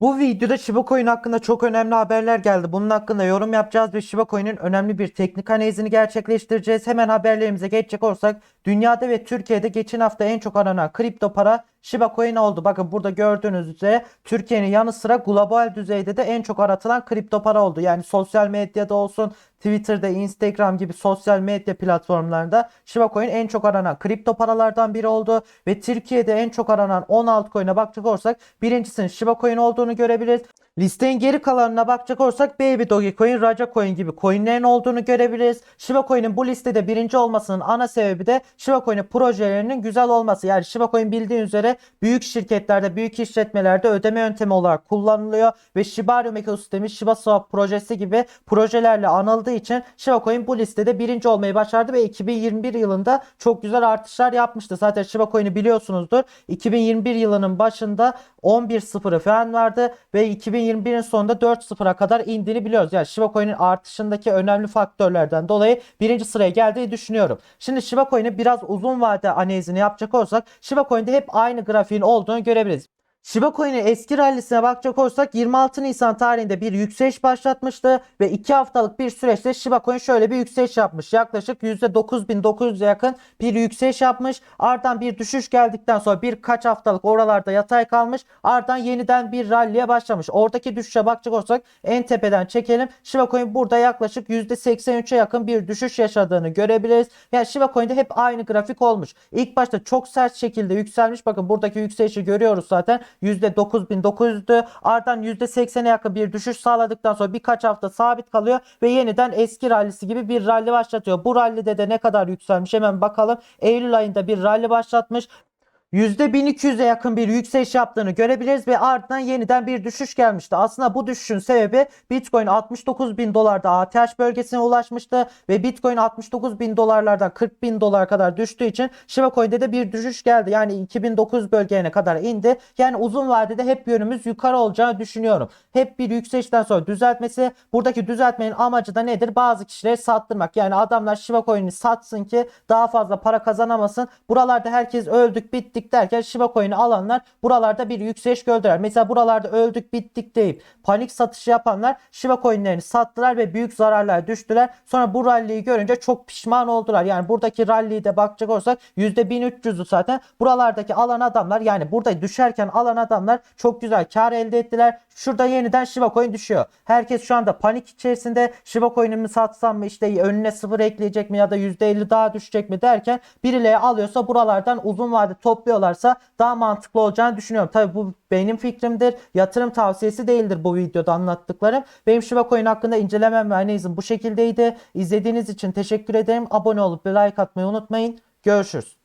Bu videoda Shiba Coin hakkında çok önemli haberler geldi. Bunun hakkında yorum yapacağız ve Shiba Coin'in önemli bir teknik analizini gerçekleştireceğiz. Hemen haberlerimize geçecek olursak dünyada ve Türkiye'de geçen hafta en çok aranan kripto para Shiba Coin oldu. Bakın burada gördüğünüz üzere Türkiye'nin yanı sıra global düzeyde de en çok aratılan kripto para oldu. Yani sosyal medyada olsun Twitter'da, Instagram gibi sosyal medya platformlarında Shiba Coin en çok aranan kripto paralardan biri oldu ve Türkiye'de en çok aranan 16 coin'e bakacak olursak birincisinin Shiba Coin olduğunu görebiliriz. Listenin geri kalanına bakacak olursak Baby Dogecoin, Raja Coin gibi coinlerin olduğunu görebiliriz. Shiba Coin'in bu listede birinci olmasının ana sebebi de Shiba Coin'in projelerinin güzel olması. Yani Shiba Coin bildiğin üzere büyük şirketlerde, büyük işletmelerde ödeme yöntemi olarak kullanılıyor ve Shibarium ekosistemi, Shiba Swap projesi gibi projelerle anıldığı için Shiba Coin bu listede birinci olmayı başardı ve 2021 yılında çok güzel artışlar yapmıştı. Zaten Shiba Coin'i biliyorsunuzdur. 2021 yılının başında 11.0'ı falan vardı ve 2021'in sonunda 4.0'a kadar indiğini biliyoruz. Yani Shiba Coin'in artışındaki önemli faktörlerden dolayı birinci sıraya geldiğini düşünüyorum. Şimdi Shiba Coin'in biraz uzun vade analizini yapacak olursak Shiba Coin'de hep aynı grafiğin olduğunu görebiliriz. Shiba Coin'in eski rallisine bakacak olursak 26 Nisan tarihinde bir yükseliş başlatmıştı ve 2 haftalık bir süreçte Shiba Coin şöyle bir yükseliş yapmış. Yaklaşık %9900'e yakın bir yükseliş yapmış. Ardından bir düşüş geldikten sonra birkaç haftalık oralarda yatay kalmış. Ardından yeniden bir ralliye başlamış. Oradaki düşüşe bakacak olursak en tepeden çekelim. Shiba Coin burada yaklaşık %83'e yakın bir düşüş yaşadığını görebiliriz. Yani Shiba Coin'de hep aynı grafik olmuş. İlk başta çok sert şekilde yükselmiş. Bakın buradaki yükselişi görüyoruz zaten. %9900'dü. Ardından %80'e yakın bir düşüş sağladıktan sonra birkaç hafta sabit kalıyor ve yeniden eski rallisi gibi bir ralli başlatıyor. Bu rallide de ne kadar yükselmiş hemen bakalım. Eylül ayında bir ralli başlatmış. %1200'e yakın bir yükseliş yaptığını görebiliriz ve ardından yeniden bir düşüş gelmişti. Aslında bu düşüşün sebebi Bitcoin 69 bin dolarda ATH bölgesine ulaşmıştı ve Bitcoin 69 bin dolarlardan 40 bin dolar kadar düştüğü için Shiba Coin'de de bir düşüş geldi. Yani 2009 bölgelerine kadar indi. Yani uzun vadede hep yönümüz yukarı olacağını düşünüyorum. Hep bir yükselişten sonra düzeltmesi. Buradaki düzeltmenin amacı da nedir? Bazı kişileri sattırmak. Yani adamlar Shiba Coin'i satsın ki daha fazla para kazanamasın. Buralarda herkes öldük bittik derken Shiba Coin'i alanlar buralarda bir yükseliş gördüler. Mesela buralarda öldük bittik deyip panik satışı yapanlar Shiba Coin'lerini sattılar ve büyük zararlar düştüler. Sonra bu rally'yi görünce çok pişman oldular. Yani buradaki rally'yi de bakacak olursak %1300'ü zaten buralardaki alan adamlar yani burada düşerken alan adamlar çok güzel kar elde ettiler. Şurada yeniden Shiba Coin düşüyor. Herkes şu anda panik içerisinde Shiba Coin'imi satsam mı işte önüne sıfır ekleyecek mi ya da %50 daha düşecek mi derken birileri alıyorsa buralardan uzun vade topluyorlarsa daha mantıklı olacağını düşünüyorum. Tabi bu benim fikrimdir. Yatırım tavsiyesi değildir bu videoda anlattıklarım. Benim Shiba Coin hakkında incelemem ve analizim bu şekildeydi. İzlediğiniz için teşekkür ederim. Abone olup bir like atmayı unutmayın. Görüşürüz.